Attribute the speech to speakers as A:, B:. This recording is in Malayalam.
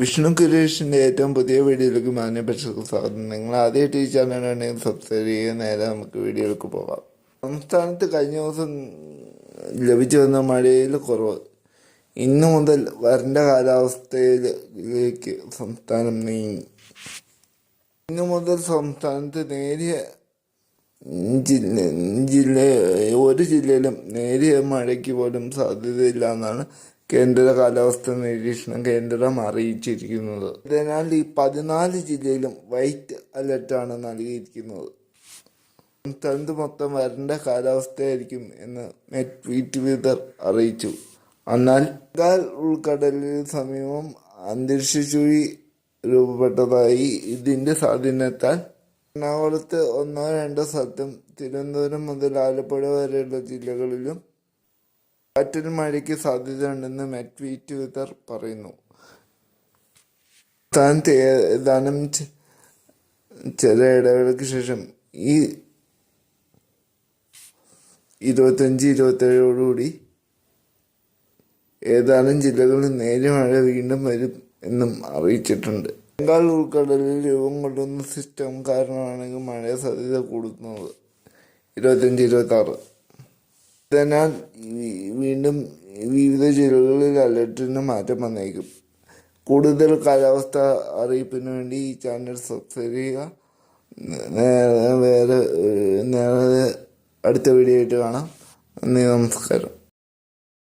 A: വിഷ്ണു കുരേഷിന്റെ ഏറ്റവും പുതിയ വീഡിയോയിലേക്ക് മാന്യ പ്രശ്നം സ്വാഗതം. നിങ്ങൾ ആദ്യമായിട്ട് ഈ ചാനലാണെങ്കിൽ സബ്സ്ക്രൈബ് ചെയ്യുക. നേരെ നമുക്ക് വീഡിയോയിലേക്ക് പോകാം. സംസ്ഥാനത്ത് കഴിഞ്ഞ ദിവസം ലഭിച്ചു വന്ന മഴയിൽ കുറവ്. ഇന്നു മുതൽ വരണ്ട കാലാവസ്ഥയിലേക്ക് സംസ്ഥാനം നീങ്ങി. ഇന്നു മുതൽ സംസ്ഥാനത്ത് നേരിയ ജില്ല ജില്ല ഒരു ജില്ലയിലും നേരിയ മഴയ്ക്ക് പോലും സാധ്യതയില്ല എന്നാണ് കേന്ദ്ര കാലാവസ്ഥ നിരീക്ഷണ കേന്ദ്രം അറിയിച്ചിരിക്കുന്നത്. അതിനാൽ ഈ പതിനാല് ജില്ലയിലും വൈറ്റ് അലർട്ടാണ് നൽകിയിരിക്കുന്നത്. സംസ്ഥാനത്ത് മൊത്തം വരണ്ട കാലാവസ്ഥയായിരിക്കും എന്ന് മെറ്റ് വീറ്റ് അറിയിച്ചു. എന്നാൽ ബംഗാൾ ഉൾക്കടലിന് സമീപം അന്തരീക്ഷ ചുഴി രൂപപ്പെട്ടതായി ഇതിന്റെ സ്വാധീനത്താൽ എറണാകുളത്ത് ഒന്നോ രണ്ടോ സ്ഥലത്തും തിരുവനന്തപുരം മുതൽ ആലപ്പുഴ വരെയുള്ള ജില്ലകളിലും കാറ്റിൽ മഴയ്ക്ക് സാധ്യതയുണ്ടെന്ന് മെറ്റ് വിദർ പറയുന്നു. താൻ ഏതാനും ചില ഇടവേളയ്ക്ക് ശേഷം ഈ ഇരുപത്തഞ്ച് ഇരുപത്തേഴോടുകൂടി ഏതാനും ജില്ലകളിൽ നേരിയ മഴ വീണ്ടും വരും എന്നും അറിയിച്ചിട്ടുണ്ട്. ബംഗാൾ ഉൾക്കടലിൽ രൂപം കൊള്ളുന്ന സിസ്റ്റം കാരണമാണെങ്കിൽ മഴ സാധ്യത കൂടുന്നത്. ഇരുപത്തഞ്ച് ഇരുപത്തി ആറ് വീണ്ടും വിവിധ ജില്ലകളിൽ അലർട്ടിന് മാറ്റം വന്നേക്കും. കൂടുതൽ കാലാവസ്ഥ അറിയിപ്പിന് വേണ്ടി ഈ ചാനൽ സബ്സ്ക്രൈബ് ചെയ്യുക. വേറെ നേരെ അടുത്ത വീഡിയോ ആയിട്ട് കാണാം. നന്ദി നമസ്കാരം.